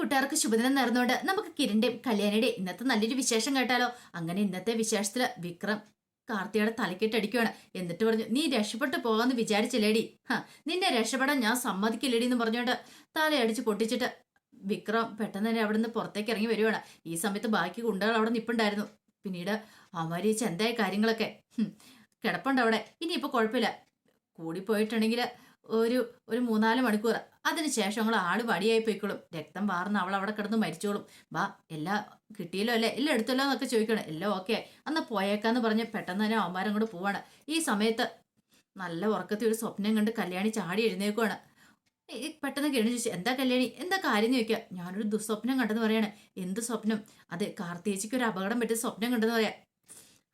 കൂട്ടുകാർക്ക് ശുഭദിനം നേർന്നുകൊണ്ട് നമുക്ക് കിരണിന്റെയും കല്യാണിയുടെയും ഇന്നത്തെ നല്ലൊരു വിശേഷം കേട്ടാലോ? അങ്ങനെ ഇന്നത്തെ വിശേഷത്തിൽ വിക്രം കാർത്തിയുടെ തലക്കെട്ടടിക്കുകയാണ് എന്നിട്ട് പറഞ്ഞു നീ രക്ഷപ്പെട്ടു പോകാന്ന് വിചാരിച്ചില്ലേടി? ഹ നിന്നെ രക്ഷപ്പെടാൻ ഞാൻ സമ്മതിക്കില്ലേടി എന്ന് പറഞ്ഞുകൊണ്ട് തലയടിച്ച് പൊട്ടിച്ചിട്ട് വിക്രം പെട്ടെന്ന് തന്നെ അവിടെ നിന്ന് പുറത്തേക്ക് ഇറങ്ങി വരുവാണ്. ഈ സമയത്ത് ബാക്കി ഗുണ്ടകൾ അവിടെ നിപ്പുണ്ടായിരുന്നു. പിന്നീട് അവർ ചെന്തായ കാര്യങ്ങളൊക്കെ? കിടപ്പുണ്ട് അവിടെ. ഇനിയിപ്പോ കുഴപ്പമില്ല. കൂടിപ്പോയിട്ടുണ്ടെങ്കിൽ ഒരു ഒരു മൂന്നാൽ മണിക്കൂർ. അതിനുശേഷം അവൾ ആൾ പടിയായി പോയിക്കോളും രക്തം വാർന്ന് അവൾ അവിടെ കിടന്ന് മരിച്ചോളും. ബാ എല്ലാ കിട്ടിയല്ലോ അല്ലേ? എല്ലാം എടുത്തല്ലോ എന്നൊക്കെ ചോദിക്കണം. എല്ലാം ഓക്കെ. അന്ന് പോയേക്കാന്ന് പറഞ്ഞ് പെട്ടെന്ന് തന്നെ അവന്മാരും കൂടെ പോവാണ്. ഈ സമയത്ത് നല്ല ഉറക്കത്തിൽ ഒരു സ്വപ്നം കണ്ട് കല്യാണി ചാടി എഴുന്നേക്കുവാണ് പെട്ടെന്ന് കിരണി ചോദിച്ചു എന്താ കല്യാണി? എന്താ കാര്യം? ചോദിക്കുക. ഞാനൊരു ദുസ്വപ്നം കണ്ടെന്ന് പറയാണ്. എന്ത് സ്വപ്നം? അത് കാർത്തിയേച്ചിക്ക് ഒരു അപകടം പറ്റിയ സ്വപ്നം കണ്ടെന്ന് പറയാം.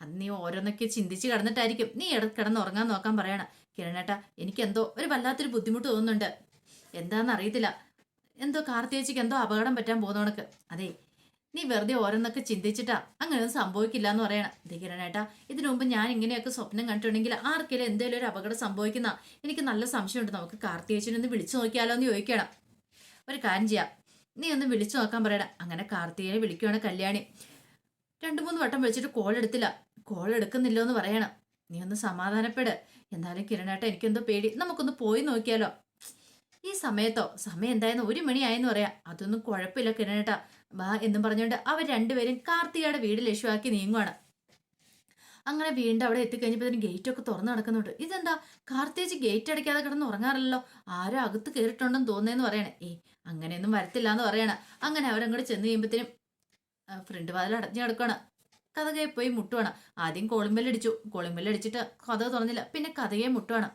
അത് നീ ഓരോന്നൊക്കെ ചിന്തിച്ച് കിടന്നിട്ടായിരിക്കും. നീ ഇട കിടന്ന് ഉറങ്ങാൻ നോക്കാൻ പറയണ. കിരണേട്ടാ എനിക്കെന്തോ ഒരു വല്ലാത്തൊരു ബുദ്ധിമുട്ട് തോന്നുന്നുണ്ട്. എന്താണെന്ന് അറിയത്തില്ല. എന്തോ കാർത്തിയേച്ചിക്ക് എന്തോ അപകടം പറ്റാൻ പോകുന്നവണക്ക് അതെ നീ വെറുതെ ഓരോന്നൊക്കെ ചിന്തിച്ചിട്ടാ അങ്ങനെയൊന്നും സംഭവിക്കില്ല എന്ന് പറയണം. ദേ കിരണേട്ടാ ഇതിനു മുമ്പ് ഞാൻ ഇങ്ങനെയൊക്കെ സ്വപ്നം കണ്ടിട്ടുണ്ടെങ്കിൽ ആർക്കെങ്കിലും എന്തെങ്കിലും ഒരു അപകടം സംഭവിക്കുന്ന? എനിക്ക് നല്ല സംശയമുണ്ട്. നമുക്ക് കാർത്തിയേച്ചിനെ ഒന്ന് വിളിച്ചു നോക്കിയാലോ എന്ന് ചോദിക്കണം. ഒരു കാര്യം ചെയ്യാം. നീ ഒന്ന് വിളിച്ചു നോക്കാൻ പറയണം അങ്ങനെ കാർത്തികയെ വിളിക്കുവാണ് കല്യാണി. രണ്ടു മൂന്ന് വട്ടം വിളിച്ചിട്ട് കോൾ എടുത്തില്ല. കോൾ എടുക്കുന്നില്ലോ എന്ന് പറയണം. നീ ഒന്ന് സമാധാനപ്പെട്. എന്നാലും കിരണേട്ട എനിക്കെന്തോ പേടി. നമുക്കൊന്ന് പോയി നോക്കിയാലോ. ഈ സമയത്തോ സമയം എന്തായെന്ന് ഒരു മണിയായെന്ന് പറയാം. അതൊന്നും കുഴപ്പമില്ല കിരണേട്ട. വാ എന്നും പറഞ്ഞുകൊണ്ട് അവർ രണ്ടുപേരും കാർത്തികയുടെ വീട് ലക്ഷ്യമാക്കി നീങ്ങുവാണ്. അങ്ങനെ വീണ്ടും അവിടെ എത്തിക്കഴിഞ്ഞപ്പോൾ ഗേറ്റ് ഒക്കെ തുറന്നു നടക്കുന്നുണ്ട്. ഇതെന്താ? കാർത്തേജ് ഗേറ്റ് അടയ്ക്കാതെ കിടന്ന് ഉറങ്ങാറില്ലല്ലോ. ആരോ അകത്ത് കയറിയിട്ടുണ്ടെന്ന് തോന്നുന്നതെന്ന് പറയണേ. ഏ അങ്ങനെയൊന്നും വരത്തില്ല എന്ന് പറയണ. അങ്ങനെ അവരങ്ങോട്ട് ചെന്ന് കഴിയുമ്പോഴത്തേനും ഫ്രണ്ട് വാതിൽ അടഞ്ഞു കിടക്കുകയാണ് കഥകയെ പോയി മുട്ടുവാണ്. ആദ്യം കോളിമ്പല്ലടിച്ചു കോളിമ്പല്ലടിച്ചിട്ട് കഥ തുറന്നില്ല. പിന്നെ കഥയെ മുട്ടുവാണ്.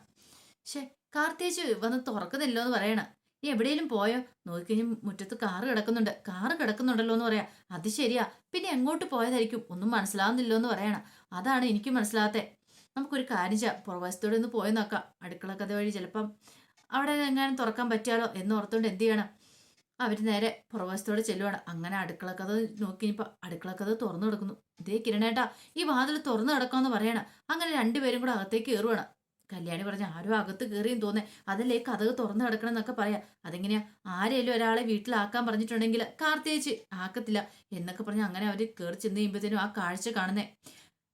ഷേ കാർത്തേച്ച് വന്ന് തുറക്കുന്നില്ലോ എന്ന് പറയണ. നീ എവിടെയെങ്കിലും പോയോ? നോക്കിക്കഴിഞ്ഞ് മുറ്റത്ത് കാറ് കിടക്കുന്നുണ്ട്. കാറ് കിടക്കുന്നുണ്ടല്ലോ എന്ന് പറയാം. അത് ശരിയാ. പിന്നെ എങ്ങോട്ട് പോയതായിരിക്കും? ഒന്നും മനസ്സിലാവുന്നില്ലോ എന്ന് പറയണ. അതാണ് എനിക്ക് മനസ്സിലാകത്തെ നമുക്കൊരു കാര്യം ചെയ്യാം. പുറവശത്തോടെ ഒന്ന് പോയി നോക്കാം. അടുക്കള കഥ വഴി ചിലപ്പം അവിടെ എങ്ങാനും തുറക്കാൻ പറ്റിയാലോ എന്ന് ഓർത്തുകൊണ്ട് എന്ത് ചെയ്യണം? അവർ നേരെ പുറവശത്തോടെ ചെല്ലുവാണ്. അങ്ങനെ അടുക്കളക്കഥ നോക്കി ഇനിയിപ്പോൾ അടുക്കളക്കഥ തുറന്നു കിടക്കുന്നു. ഇതേ കിരണേട്ടാ ഈ വാതിൽ തുറന്നു കിടക്കാമെന്ന് പറയണം. അങ്ങനെ രണ്ടുപേരും കൂടെ അകത്തേക്ക് കയറുവാണ്. കല്യാണി പറഞ്ഞ ആരോ അകത്ത് കയറിയും തോന്നേ അതല്ലേ കഥക് തുറന്നു കിടക്കണം എന്നൊക്കെ പറയാം. അതെങ്ങനെയാ? ആരെങ്കിലും ഒരാളെ വീട്ടിലാക്കാൻ പറഞ്ഞിട്ടുണ്ടെങ്കിൽ കാർത്തേച്ച് ആക്കത്തില്ല എന്നൊക്കെ പറഞ്ഞ് അങ്ങനെ അവർ കയറി ചെന്ന് കഴിയുമ്പോഴത്തേനും ആ കാഴ്ച കാണുന്നേ.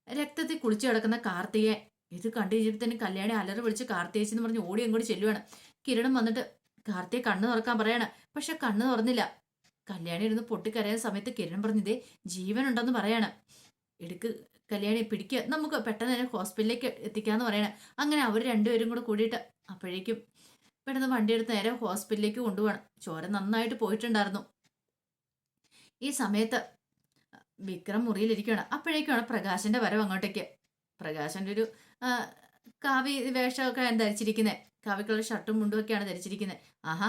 രക്തത്തിൽ കുളിച്ചു കിടക്കുന്ന കാർത്തികയെ ഇത് കണ്ടു തന്നെ കല്യാണി അലറി വിളിച്ച് കാർത്തേച്ചെന്ന് പറഞ്ഞ് ഓടി അങ്ങോട്ട് ചെല്ലുവാണ്. കിരണം വന്നിട്ട് കാർത്തിയെ കണ്ണ് തുറക്കാൻ പറയാണ്. പക്ഷെ കണ്ണ് തുറന്നില്ല. കല്യാണി ഇരുന്ന് പൊട്ടിക്കരയുന്ന സമയത്ത് കിരൺ പറഞ്ഞതേ ജീവനുണ്ടെന്ന് പറയാണ്. എടുക്ക് കല്യാണി പിടിക്കുക നമുക്ക് പെട്ടെന്ന് തന്നെ ഹോസ്പിറ്റലിലേക്ക് എത്തിക്കാന്ന് പറയണേ. അങ്ങനെ അവർ രണ്ടുപേരും കൂടെ കൂടിയിട്ട് അപ്പോഴേക്കും പെട്ടെന്ന് വണ്ടിയെടുത്ത് നേരെ ഹോസ്പിറ്റലിലേക്ക് കൊണ്ടുപോകണം ചോര നന്നായിട്ട് പോയിട്ടുണ്ടായിരുന്നു. ഈ സമയത്ത് വിക്രം മുറിയിലിരിക്കുകയാണ്. അപ്പോഴേക്കാണ് പ്രകാശന്റെ വരവ് അങ്ങോട്ടേക്ക്. പ്രകാശന്റെ ഒരു കാവ്യ കാവി വേഷമൊക്കെ ധരിച്ചിരിക്കുന്നത് കാവിക്കുള്ള ഷർട്ടും മുണ്ടും ഒക്കെയാണ് ധരിച്ചിരിക്കുന്നത്. ആഹാ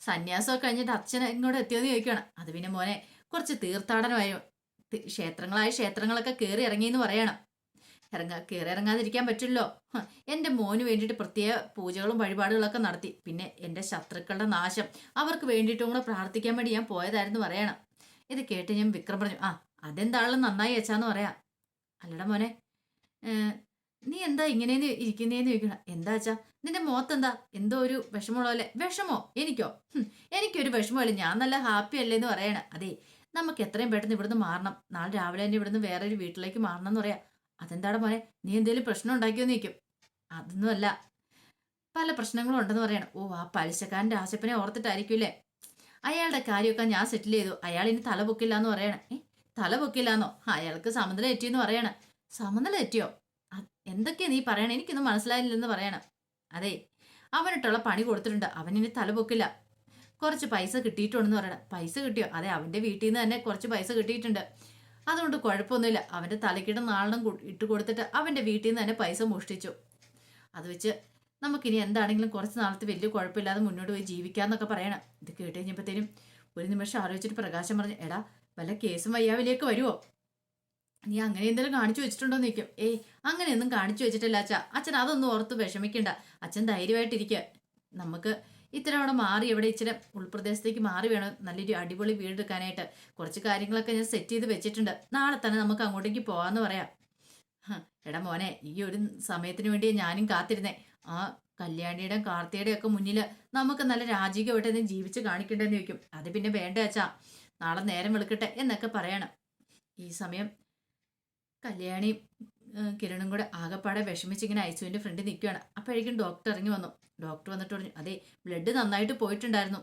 സന്യാസമൊക്കെ കഴിഞ്ഞിട്ട് അച്ഛൻ ഇങ്ങോട്ട് എത്തിയെന്ന് ചോദിക്കുകയാണ് അത് പിന്നെ മോനെ കുറച്ച് തീർത്ഥാടനമായോ. ക്ഷേത്രങ്ങളായ ക്ഷേത്രങ്ങളൊക്കെ കയറി ഇറങ്ങിയെന്ന് പറയണം. ഇറങ്ങാ കയറി ഇറങ്ങാതിരിക്കാൻ പറ്റില്ലോ എന്റെ മോന് വേണ്ടിയിട്ട് പ്രത്യേക പൂജകളും വഴിപാടുകളൊക്കെ നടത്തി. പിന്നെ എന്റെ ശത്രുക്കളുടെ നാശം. അവർക്ക് വേണ്ടിയിട്ടും കൂടെ പ്രാർത്ഥിക്കാൻ വേണ്ടി ഞാൻ പോയതായിരുന്നു പറയണം. ഇത് കേട്ട് ഞാൻ വിക്രം പറഞ്ഞു ആ അതെന്താണെങ്കിലും നന്നായി വെച്ചാന്ന് പറയാം. അല്ലട മോനെ നീ എന്താ ഇങ്ങനെയെന്ന് ഇരിക്കുന്നേന്ന് ചോദിക്കണം? എന്താ വെച്ചാ നിന്റെ മുഖത്തെന്താ എന്തോ ഒരു വിഷമമുള്ള പോലെ. വിഷമോ? എനിക്കോ? എനിക്കൊരു വിഷമമല്ല. ഞാൻ നല്ല ഹാപ്പി അല്ലേ എന്ന് പറയണ. അതെ നമുക്ക് എത്രയും പെട്ടെന്ന് ഇവിടുന്ന് മാറണം. നാളെ രാവിലെ തന്നെ ഇവിടുന്ന് വേറൊരു വീട്ടിലേക്ക് മാറണം എന്ന് പറയാം. അതെന്താടാ മോനെ? നീ എന്തെങ്കിലും പ്രശ്നം ഉണ്ടാക്കിയോ നിൽക്കും അതൊന്നുമല്ല പല പ്രശ്നങ്ങളും ഉണ്ടെന്ന് പറയണം. ഓ ആ പലിശക്കാരന്റെ ആശപ്പനെ ഓർത്തിട്ടായിരിക്കുമല്ലേ അയാളുടെ കാര്യമൊക്കെ ഞാൻ സെറ്റിൽ ചെയ്തു. അയാൾ ഇനി തല പൊക്കില്ല എന്ന് പറയണേ തല പൊക്കില്ലാന്നോ? അയാൾക്ക് സമനില തെറ്റിയെന്ന് പറയണ. സമനില തെറ്റിയോ? എന്തൊക്കെയാ നീ പറയണേ? എനിക്കൊന്നും മനസ്സിലായില്ലെന്ന് പറയണം. അതെ അവനിട്ടുള്ള പണി കൊടുത്തിട്ടുണ്ട്. അവനിനി തലപൊക്കില്ല. കുറച്ച് പൈസ കിട്ടിയിട്ടുണ്ടെന്ന് പറയണം. പൈസ കിട്ടിയോ? അതെ അവന്റെ വീട്ടിൽ നിന്ന് തന്നെ കുറച്ച് പൈസ കിട്ടിയിട്ടുണ്ട്. അതുകൊണ്ട് കുഴപ്പമൊന്നുമില്ല. അവന്റെ തലക്കിട നാളിനും ഇട്ട് കൊടുത്തിട്ട് അവന്റെ വീട്ടിൽ നിന്ന് തന്നെ പൈസ മോഷ്ടിച്ചു. അത് വെച്ച് നമുക്കിനി എന്താണെങ്കിലും കുറച്ച് നാളത്തെ വലിയ കുഴപ്പമില്ലാതെ മുന്നോട്ട് പോയി ജീവിക്കാമെന്നൊക്കെ പറയണം. ഇത് കേട്ട് കഴിഞ്ഞപ്പോഴത്തേനും ഒരു നിമിഷം ആലോചിച്ചിട്ട് പ്രകാശം പറഞ്ഞു എടാ വല്ല കേസും വയ്യാവിലേക്ക് വരുമോ നീ അങ്ങനെ എന്തെങ്കിലും കാണിച്ചു വെച്ചിട്ടുണ്ടോ നിൽക്കും ചോദിക്കും. ഏയ് അങ്ങനെയൊന്നും കാണിച്ചു വെച്ചിട്ടില്ല അച്ഛ. അച്ഛൻ അതൊന്നും ഓർത്ത് വിഷമിക്കണ്ട. അച്ഛൻ ധൈര്യമായിട്ടിരിക്കുക നമുക്ക് ഇത്തരം അവിടെ മാറി എവിടെ ഇച്ചിരി ഉൾപ്രദേശത്തേക്ക് മാറി വേണം. നല്ലൊരു അടിപൊളി വീടെടുക്കാനായിട്ട്. കുറച്ച് കാര്യങ്ങളൊക്കെ ഞാൻ സെറ്റ് ചെയ്ത് വെച്ചിട്ടുണ്ട്. നാളെ തന്നെ നമുക്ക് അങ്ങോട്ടേക്ക് പോകാമെന്ന് പറയാം. എടാ മോനെ ഈ ഒരു സമയത്തിന് വേണ്ടി ഞാനും കാത്തിരുന്നേ. ആ കല്യാണിയുടെയും കാർത്തിയുടെയും ഒക്കെ മുന്നിൽ നമുക്ക് നല്ല രാജകീയമായിട്ട് ജീവിച്ച് കാണിക്കേണ്ടതെന്ന് ചോദിക്കും. അത് പിന്നെ വേണ്ട അച്ഛാ. നാളെ നേരം വെളുക്കട്ടെ എന്നൊക്കെ പറയണം. ഈ സമയം കല്യാണിയും ഏഹ്, കിരണും കൂടെ ആകപ്പാടെ വിഷമിച്ച് ഇങ്ങനെ ഐസുവിന്റെ ഫ്രണ്ടിൽ നിൽക്കുകയാണ് അപ്പോഴേക്കും ഡോക്ടർ ഇറങ്ങി വന്നു. ഡോക്ടർ വന്നിട്ട് പറഞ്ഞു അതെ ബ്ലഡ് നന്നായിട്ട് പോയിട്ടുണ്ടായിരുന്നു.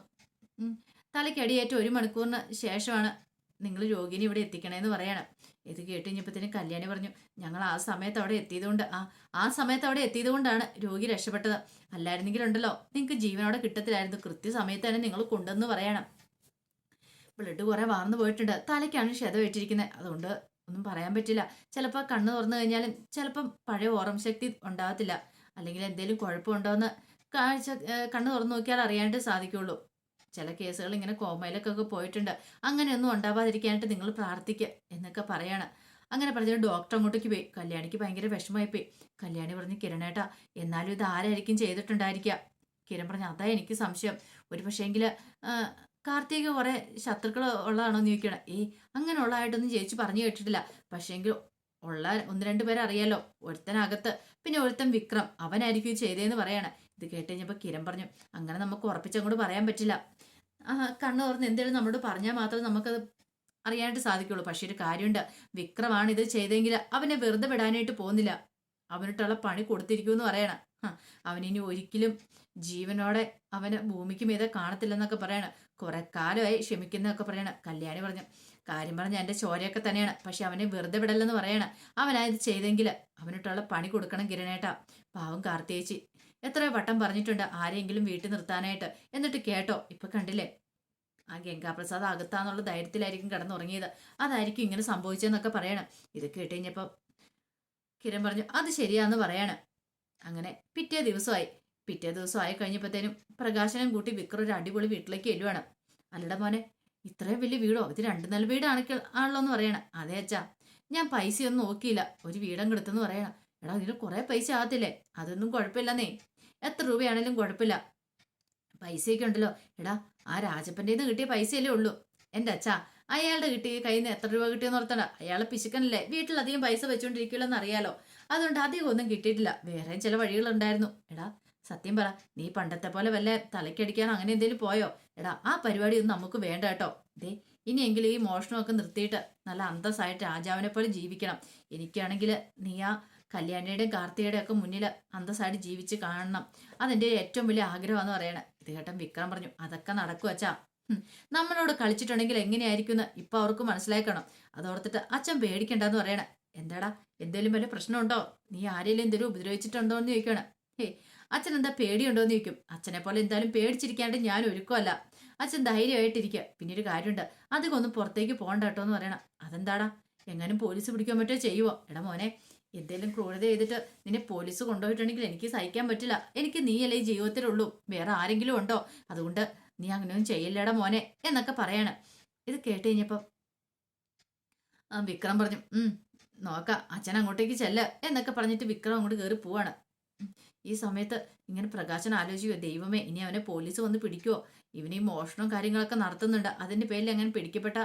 തലയ്ക്കടിയേറ്റ ഒരു മണിക്കൂറിന് ശേഷമാണ് നിങ്ങൾ രോഗിനെ ഇവിടെ എത്തിക്കണേന്ന് പറയണം. ഇത് കേട്ട് കഴിഞ്ഞപ്പോഴത്തേനും കല്യാണി പറഞ്ഞു ഞങ്ങൾ ആ സമയത്ത് അവിടെ എത്തിയതുകൊണ്ട് ആ ആ സമയത്ത് അവിടെ എത്തിയതുകൊണ്ടാണ് രോഗി രക്ഷപ്പെട്ടത്. അല്ലായിരുന്നെങ്കിലുണ്ടല്ലോ നിങ്ങൾക്ക് ജീവനോടെ കിട്ടത്തില്ലായിരുന്നു. കൃത്യസമയത്ത് തന്നെ നിങ്ങൾ കൊണ്ടെന്ന് പറയണം. ബ്ലഡ് കുറെ വാർന്നു പോയിട്ടുണ്ട്. തലയ്ക്കാണ് ക്ഷതമേറ്റിരിക്കുന്നത് അതുകൊണ്ട് ഒന്നും പറയാൻ പറ്റില്ല. ചിലപ്പോൾ കണ്ണ് തുറന്നു കഴിഞ്ഞാലും ചിലപ്പം പഴയ ഓർമ്മ ശക്തി ഉണ്ടാകത്തില്ല. അല്ലെങ്കിൽ എന്തെങ്കിലും കുഴപ്പമുണ്ടോയെന്ന് കാഴ്ച കണ്ണു തുറന്നു നോക്കിയാൽ അറിയാനായിട്ട് സാധിക്കുള്ളൂ. ചില കേസുകൾ ഇങ്ങനെ കോമയിലേക്കൊക്കെ പോയിട്ടുണ്ട്. അങ്ങനെയൊന്നും ഉണ്ടാവാതിരിക്കാനായിട്ട് നിങ്ങൾ പ്രാർത്ഥിക്കുക എന്നൊക്കെ പറയാണ്. അങ്ങനെ പറഞ്ഞ ഡോക്ടർ അങ്ങോട്ടേക്ക് പോയി. കല്യാണിക്ക് ഭയങ്കര വിഷമമായി പോയി കല്യാണി പറഞ്ഞു കിരണേട്ടാ എന്നാലും ഇത് ആരായിരിക്കും ചെയ്തിട്ടുണ്ടായിരിക്കുക കിരൺ പറഞ്ഞു അതാ എനിക്ക് സംശയം. ഒരു പക്ഷേങ്കിൽ കാർത്തിക കുറെ ശത്രുക്കൾ ഉള്ളതാണോ എന്ന് ചോദിക്കണം ഏയ് അങ്ങനെ ഉള്ളതായിട്ടൊന്നും ചേച്ചി പറഞ്ഞു കേട്ടിട്ടില്ല. പക്ഷേങ്കിൽ ഉള്ള ഒന്ന് രണ്ട് പേരെ അറിയാലോ. ഒരുത്തനകത്ത് പിന്നെ ഒരുത്തൻ വിക്രം. അവനായിരിക്കും ചെയ്തതെന്ന് പറയാണ്. ഇത് കേട്ട് കഴിഞ്ഞപ്പോൾ കിരൺ പറഞ്ഞു അങ്ങനെ നമുക്ക് ഉറപ്പിച്ചങ്ങോട്ട് പറയാൻ പറ്റില്ല. ആ കണ്ണ് തുറന്ന് എന്തെങ്കിലും നമ്മളോട് പറഞ്ഞാൽ മാത്രമേ നമുക്കത് അറിയാനായിട്ട് സാധിക്കുള്ളൂ. പക്ഷേ ഒരു കാര്യമുണ്ട്. വിക്രമാണ് ഇത് ചെയ്തെങ്കിൽ അവനെ വെറുതെ വിടാനായിട്ട് പോകുന്നില്ല. അവനിട്ടുള്ള പണി കൊടുത്തിരിക്കുമെന്ന് പറയണം. അവനിനി ഒരിക്കലും ജീവനോടെ അവന് ഭൂമിക്ക് മീതെ കാണത്തില്ലെന്നൊക്കെ പറയണം. കുറെ കാലമായി ക്ഷമിക്കുന്നതൊക്കെ പറയണം. കല്യാണി പറഞ്ഞു കാര്യം പറഞ്ഞ എന്റെ ചോരയൊക്കെ തന്നെയാണ്. പക്ഷെ അവനെ വെറുതെ വിടല്ലെന്ന് പറയണം. അവനായത് ചെയ്തെങ്കിൽ അവനിട്ടുള്ള പണി കൊടുക്കണം കിരണേട്ടാ. പാവം കാർത്തിയേച്ചി. എത്ര വട്ടം പറഞ്ഞിട്ടുണ്ട് ആരെങ്കിലും വീട്ടിൽ നിർത്താനായിട്ട്. എന്നിട്ട് കേട്ടോ ഇപ്പൊ കണ്ടില്ലേ? ആ ഗംഗാപ്രസാദ് അകത്താന്നുള്ള ധൈര്യത്തിലായിരിക്കും കിടന്നുറങ്ങിയത്. അതായിരിക്കും ഇങ്ങനെ സംഭവിച്ചതെന്നൊക്കെ പറയണം. ഇത് കേട്ട് കഴിഞ്ഞപ്പോൾ കിരൺ പറഞ്ഞു അത് ശരിയാന്ന് പറയാണ്. അങ്ങനെ പിറ്റേ ദിവസമായി. പിറ്റേ ദിവസം ആയി കഴിഞ്ഞപ്പോഴത്തേനും പ്രകാശനം കൂട്ടി വിക്രം ഒരു അടിപൊളി വീട്ടിലേക്ക് വരുവാണ്. അല്ലട മോനെ ഇത്രയും വലിയ വീടോ? ഇത് രണ്ട് നില വീടാണെങ്കിൽ ആണല്ലോ എന്ന് പറയണം. അതെ അച്ഛാ ഞാൻ പൈസയൊന്നും നോക്കിയില്ല. ഒരു വീടം എടുത്തെന്ന് പറയണം. എടാ ഇതിന് കുറേ പൈസ ആകത്തില്ലേ? അതൊന്നും കുഴപ്പമില്ലെന്നേ. എത്ര രൂപയാണേലും കുഴപ്പമില്ല. പൈസയൊക്കെ ഉണ്ടല്ലോ. എടാ ആ രാജപ്പന്റെ നിന്ന് കിട്ടിയ പൈസയല്ലേ ഉള്ളൂ. എന്റെ അച്ഛാ അയാളുടെ കിട്ടിയ കയ്യിൽ നിന്ന് എത്ര രൂപ കിട്ടിയെന്ന് ഓർത്തണ്ട. അയാൾ പിശുക്കനല്ലേ. വീട്ടിലധികം പൈസ വെച്ചുകൊണ്ടിരിക്കില്ലെന്ന് അറിയാലോ അതുകൊണ്ട് അധികം ഒന്നും കിട്ടിയിട്ടില്ല. വേറെയും ചില വഴികളുണ്ടായിരുന്നു. എടാ സത്യം പറ നീ പണ്ടത്തെ പോലെ വല്ല തലക്കടിക്കാനോ അങ്ങനെ എന്തെങ്കിലും പോയോ? എടാ ആ പരിപാടി ഒന്നും നമുക്ക് വേണ്ട കേട്ടോ. ദേ ഇനിയെങ്കിലും ഈ മോഷണമൊക്കെ നിർത്തിയിട്ട് നല്ല അന്തസ്സായിട്ട് രാജാവിനെ പോലെ ജീവിക്കണം. എനിക്കാണെങ്കിൽ നീ ആ കല്യാണിയുടെയും കാർത്തികയുടെയും ഒക്കെ മുന്നിൽ അന്തസ്സായിട്ട് ജീവിച്ച് കാണണം. അതെന്റെ ഏറ്റവും വലിയ ആഗ്രഹമാണെന്ന് പറയണേ. ഇത് കേട്ടൻ വിക്രം പറഞ്ഞു അതൊക്കെ നടക്കും അച്ഛാ. നമ്മളോട് കളിച്ചിട്ടുണ്ടെങ്കിൽ എങ്ങനെയായിരിക്കും എന്ന് ഇപ്പൊ അവർക്ക് മനസ്സിലാക്കണം അതോർത്തിട്ട് അച്ഛൻ പേടിക്കണ്ടെന്ന് പറയണേ. എന്താടാ എന്തേലും വലിയ പ്രശ്നമുണ്ടോ? നീ ആരെങ്കിലും എന്തെങ്കിലും ഉപദ്രവിച്ചിട്ടുണ്ടോ എന്ന് ചോദിക്കണം. ഹേ അച്ഛൻ എന്താ പേടിയുണ്ടോ എന്ന് ചോദിക്കും. അച്ഛനെ പോലെ എന്തായാലും പേടിച്ചിരിക്കാണ്ട് ഞാൻ ഒരുക്കമല്ല. അച്ഛൻ ധൈര്യമായിട്ടിരിക്കുക പിന്നെ ഒരു കാര്യമുണ്ട്. അധികം ഒന്നും പുറത്തേക്ക് പോകണ്ട കേട്ടോ എന്ന് പറയണം. അതെന്താടാ? എങ്ങാനും പോലീസ് പിടിക്കാൻ പറ്റുമോ ചെയ്യുവോ? എടാ മോനെ എന്തെങ്കിലും ക്രൂരത ചെയ്തിട്ട് നിന്നെ പോലീസ് കൊണ്ടുപോയിട്ടുണ്ടെങ്കിൽ എനിക്ക് സഹിക്കാൻ പറ്റില്ല. എനിക്ക് നീയല്ലേ ഈ ജീവിതത്തിലുള്ളൂ. വേറെ ആരെങ്കിലും ഉണ്ടോ? അതുകൊണ്ട് നീ അങ്ങനെയൊന്നും ചെയ്യില്ലടാ മോനെ എന്നൊക്കെ പറയാണ്. ഇത് കേട്ട് കഴിഞ്ഞപ്പം വിക്രം പറഞ്ഞു ഉം നോക്കാം. അച്ഛൻ അങ്ങോട്ടേക്ക് ചെല്ല എന്നൊക്കെ പറഞ്ഞിട്ട് വിക്രം അങ്ങോട്ട് കയറി പോവാണ്. ഈ സമയത്ത് ഇങ്ങനെ പ്രകാശൻ ആലോചിക്കുക ദൈവമേ ഇനി അവനെ പോലീസ് വന്ന് പിടിക്കുവോ? ഇവന് മോഷണവും കാര്യങ്ങളൊക്കെ നടത്തുന്നുണ്ട്. അതിന്റെ പേരിൽ അങ്ങനെ പിടിക്കപ്പെട്ട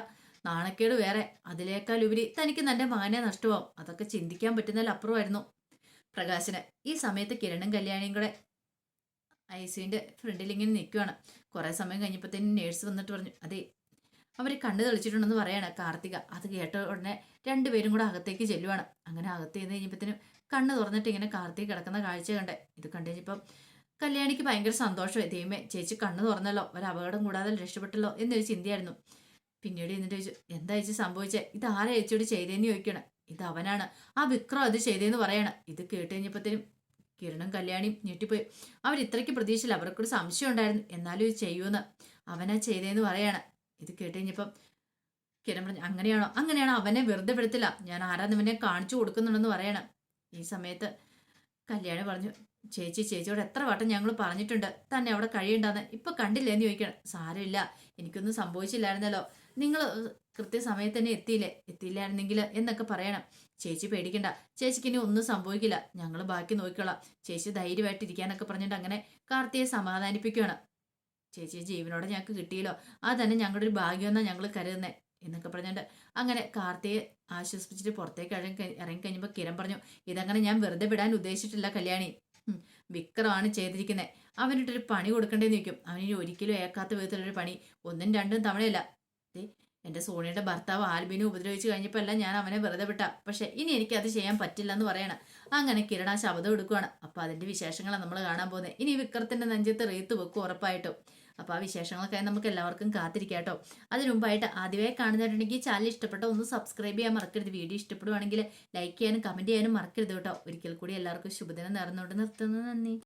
നാണക്കേട് വേറെ. അതിലേക്കാൾ ഉപരി തനിക്ക് നല്ല മകനെ നഷ്ടമാവും. അതൊക്കെ ചിന്തിക്കാൻ പറ്റുന്നതിൽ അപ്പുറമായിരുന്നു പ്രകാശന്. ഈ സമയത്ത് കിരണും കല്യാണിയും കൂടെ ഐ സിന്റെ ഫ്രണ്ടിൽ ഇങ്ങനെ നിൽക്കുവാണ്. കുറേ സമയം കഴിഞ്ഞപ്പോഴത്തേനും നേഴ്സ് വന്നിട്ട് പറഞ്ഞു അതെ അവർ കണ്ണു തെളിച്ചിട്ടുണ്ടെന്ന് പറയാണ് കാർത്തിക. അത് കേട്ട ഉടനെ രണ്ടുപേരും കൂടെ അകത്തേക്ക് ചെല്ലുവാണ്. അങ്ങനെ അകത്ത് ചെന്ന് കഴിഞ്ഞപ്പോഴത്തേനും കണ്ണ് തുറന്നിട്ട് ഇങ്ങനെ കാർത്തി കിടക്കുന്ന കാഴ്ച കണ്ടേ. ഇത് കണ്ടു കഴിഞ്ഞപ്പം കല്യാണിക്ക് ഭയങ്കര സന്തോഷമായി. ദൈവമേ ചേച്ചി കണ്ണ് തുറന്നല്ലോ ഒരു അപകടം കൂടാതെ രക്ഷപ്പെട്ടല്ലോ എന്നൊരു ചിന്തയായിരുന്നു. പിന്നീട് എന്നിട്ട് ചോദിച്ചു എന്താ ചേച്ചി സംഭവിച്ചേ? ഇത് ആരാ ചേച്ചിയോട് ചെയ്തേന്ന് ചോദിക്കണം? ഇത് അവനാണ്. ആ വിക്രം അത് ചെയ്തേന്ന് പറയണം. ഇത് കേട്ട് കഴിഞ്ഞപ്പോഴത്തേനും കിരണും കല്യാണിയും ഞെട്ടിപ്പോയി. അവർ ഇത്രയ്ക്ക് പ്രതീക്ഷയില്ല. അവർക്കൊരു സംശയം ഉണ്ടായിരുന്നു. എന്നാലും ഇത് ചെയ്യുമെന്ന് അവനാ ചെയ്തേന്ന് പറയാണ്. ഇത് കേട്ട് കഴിഞ്ഞപ്പം കിരൺ പറഞ്ഞു അങ്ങനെയാണോ? അങ്ങനെയാണോ? അവനെ വെറുതെ പെടുത്തില്ല. ഞാൻ ആരാന്നിവനെ കാണിച്ചു കൊടുക്കുന്നുണ്ടെന്ന് പറയണം. ഈ സമയത്ത് കല്യാണി പറഞ്ഞു ചേച്ചി ചേച്ചിയോട് എത്ര വട്ടം ഞങ്ങൾ പറഞ്ഞിട്ടുണ്ട്. തന്നെ അവിടെ കഴിയണ്ടെന്ന്. ഇപ്പൊ കണ്ടില്ലേ എന്ന് ചോദിക്കണം. സാരമില്ല. എനിക്കൊന്നും സംഭവിച്ചില്ലായിരുന്നല്ലോ. നിങ്ങൾ കൃത്യസമയത്ത് തന്നെ എത്തിയില്ലേ? എത്തിയില്ലായിരുന്നെങ്കിൽ എന്നൊക്കെ പറയണം. ചേച്ചി പേടിക്കണ്ട. ചേച്ചിക്ക് ഇനി ഒന്നും സംഭവിക്കില്ല. ഞങ്ങൾ ബാക്കി നോക്കിക്കോളാം. ചേച്ചി ധൈര്യമായിട്ടിരിക്കാനൊക്കെ പറഞ്ഞിട്ട് അങ്ങനെ കാർത്തിയെ സമാധാനിപ്പിക്കുകയാണ് ചേച്ചി ജീവനോടെ ഞങ്ങൾക്ക് കിട്ടിയല്ലോ. തന്നെ ഞങ്ങളുടെ ഒരു ഭാഗ്യമെന്നാണ് ഞങ്ങൾ കരുതുന്നത് എന്നൊക്കെ പറഞ്ഞുകൊണ്ട് അങ്ങനെ കാർത്തിയെ ആശ്വസിപ്പിച്ചിട്ട് പുറത്തേക്ക് ഇറങ്ങി ഇറങ്ങി കഴിഞ്ഞപ്പോൾ കിരൺ പറഞ്ഞു ഇതങ്ങനെ ഞാൻ വെറുതെ വിടാൻ ഉദ്ദേശിച്ചിട്ടില്ല കല്യാണി. വിക്രമാണ് ചെയ്തിരിക്കുന്നത് അവനിട്ടൊരു പണി കൊടുക്കണ്ടേന്ന് നിൽക്കും അവനിനി ഒരിക്കലും ഏക്കാത്ത വിധത്തിലൊരു പണി. ഒന്നും രണ്ടും തവണയല്ല. എന്റെ സോണിയുടെ ഭർത്താവ് ആൽബിനെ ഉപദ്രവിച്ച് കഴിഞ്ഞപ്പോൾ എല്ലാം ഞാൻ അവനെ വെറുതെ വിട്ട. പക്ഷെ ഇനി എനിക്ക് അത് ചെയ്യാൻ പറ്റില്ല എന്ന് പറയണം. അങ്ങനെ കിരണ ശബ്ദം എടുക്കുകയാണ് അപ്പോൾ അതിന്റെ വിശേഷങ്ങളാണ് നമ്മൾ കാണാൻ പോകുന്നത് ഇനി വിക്രത്തിന്റെ നെഞ്ചത്ത് റീത്ത് വെക്കും ഉറപ്പായിട്ടും. അപ്പൊ ആ വിശേഷങ്ങളൊക്കെ നമുക്ക് എല്ലാവർക്കും കാത്തിരിക്കാം കേട്ടോ അതിനു മുമ്പായിട്ട് ആദ്യമായി കാണുന്നവരുണ്ടെങ്കിൽ ചാനൽ ഇഷ്ടപ്പെട്ടോ ഒന്ന് സബ്സ്ക്രൈബ് ചെയ്യാൻ മറക്കരുത്. വീഡിയോ ഇഷ്ടപ്പെടുവാണെങ്കിൽ ലൈക്ക് ചെയ്യാനും കമന്റ് ചെയ്യാനും മറക്കരുത് കേട്ടോ. ഒരിക്കൽ കൂടി എല്ലാവർക്കും ശുഭദിനം നേർന്നുകൊണ്ട് നിർത്തുന്നു. നന്ദി.